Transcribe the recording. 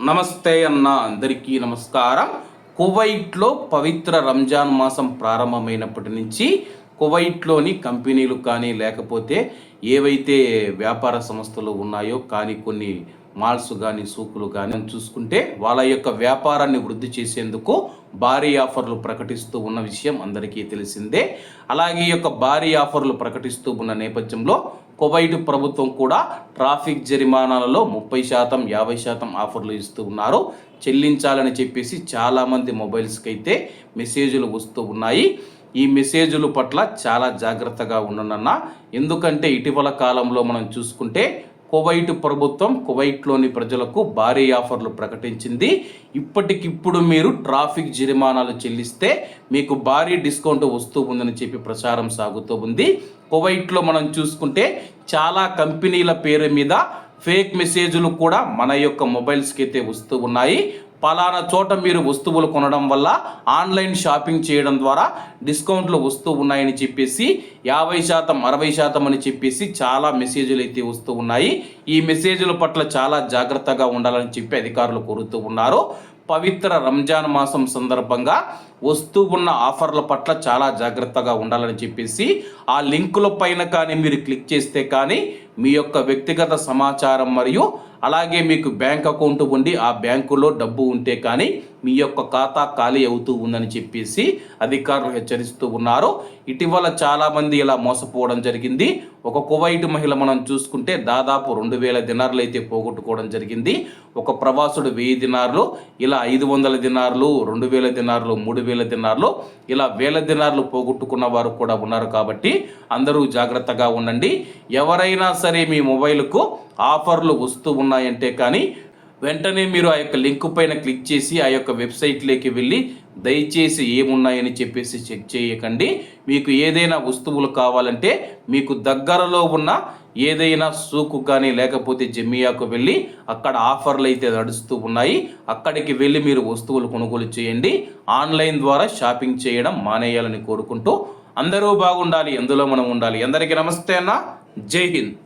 నమస్తే అన్న అందరికీ నమస్కారం. కువైట్లో పవిత్ర రంజాన్ మాసం ప్రారంభమైనప్పటి నుంచి కువైట్లోని కంపెనీలు కానీ లేకపోతే ఏవైతే వ్యాపార సంస్థలు ఉన్నాయో కానీ కొన్ని మాల్స్ కానీ సూకులు కానీ చూసుకుంటే వాళ్ళ యొక్క వ్యాపారాన్ని వృద్ధి చేసేందుకు భారీ ఆఫర్లు ప్రకటిస్తూ ఉన్న విషయం అందరికీ తెలిసిందే. అలాగే ఈ యొక్క భారీ ఆఫర్లు ప్రకటిస్తూ ఉన్న నేపథ్యంలో కువైట్ ప్రభుత్వం కూడా ట్రాఫిక్ జరిమానాలలో ముప్పై శాతం యాభై శాతం ఆఫర్లు ఇస్తూ ఉన్నారు. చెల్లించాలని చెప్పేసి చాలామంది మొబైల్స్కి అయితే మెసేజ్లు వస్తూ ఉన్నాయి. ఈ మెసేజ్ల పట్ల చాలా జాగ్రత్తగా ఉండనన్న ఎందుకంటే ఇటీవల కాలంలో మనం చూసుకుంటే కువైట్ ప్రభుత్వం కువైట్లోని ప్రజలకు భారీ ఆఫర్లు ప్రకటించింది. ఇప్పటికిప్పుడు మీరు ట్రాఫిక్ జరిమానాలు చెల్లిస్తే మీకు భారీ డిస్కౌంట్ వస్తూ ఉందని చెప్పి ప్రచారం సాగుతూ ఉంది. కువైట్లో మనం చూసుకుంటే చాలా కంపెనీల పేరు మీద ఫేక్ మెసేజ్లు కూడా మన యొక్క మొబైల్స్కి అయితే వస్తూ ఉన్నాయి. పలానా చోట మీరు వస్తువులు కొనడం వల్ల ఆన్లైన్ షాపింగ్ చేయడం ద్వారా డిస్కౌంట్లు వస్తూ ఉన్నాయని చెప్పేసి యాభై శాతం అరవై శాతం అని చెప్పేసి చాలా మెసేజ్లు అయితే వస్తూ ఉన్నాయి. ఈ మెసేజ్ల పట్ల చాలా జాగ్రత్తగా ఉండాలని చెప్పి అధికారులు కోరుతూ ఉన్నారు. పవిత్ర రంజాన్ మాసం సందర్భంగా వస్తూ ఉన్న ఆఫర్ల పట్ల చాలా జాగ్రత్తగా ఉండాలని చెప్పేసి ఆ లింకుల పైన కానీ మీరు క్లిక్ చేస్తే కానీ మీ యొక్క వ్యక్తిగత సమాచారం మరియు అలాగే మీకు బ్యాంక్ అకౌంట్ ఉండి ఆ బ్యాంకులో డబ్బు ఉంటే కానీ మీ యొక్క ఖాతా ఖాళీ అవుతూ ఉందని చెప్పేసి అధికారులు హెచ్చరిస్తూ ఉన్నారు. ఇటీవల చాలామంది ఇలా మోసపోవడం జరిగింది. ఒక కువైట్ మహిళ మనం చూసుకుంటే దాదాపు రెండు వేల దినార్లు అయితే పోగొట్టుకోవడం జరిగింది. ఒక ప్రవాసుడు వెయ్యి దినార్లు ఇలా ఐదు వందల దినార్లు రెండు వేల దినార్లు మూడు వేల దినార్లు ఇలా వేల దినార్లు పోగొట్టుకున్న వారు కూడా ఉన్నారు కాబట్టి అందరూ జాగ్రత్తగా ఉండండి. ఎవరైనా సరే మీ మొబైల్కు ఆఫర్లు వస్తూ ఉన్నాయంటే కానీ వెంటనే మీరు ఆ యొక్క లింక్ పైన క్లిక్ చేసి ఆ యొక్క వెబ్సైట్లోకి వెళ్ళి దయచేసి ఏమున్నాయని చెప్పేసి చెక్ చేయకండి. మీకు ఏదైనా వస్తువులు కావాలంటే మీకు దగ్గరలో ఉన్న ఏదైనా సూకు కానీ లేకపోతే జమియాకు వెళ్ళి అక్కడ ఆఫర్లు అయితే నడుస్తూ ఉన్నాయి. అక్కడికి వెళ్ళి మీరు వస్తువులు కొనుగోలు చేయండి. ఆన్లైన్ ద్వారా షాపింగ్ చేయడం మానేయాలని కోరుకుంటూ అందరూ బాగుండాలి ఎందులో మనం ఉండాలి. అందరికీ నమస్తే అన్న. జై హింద్.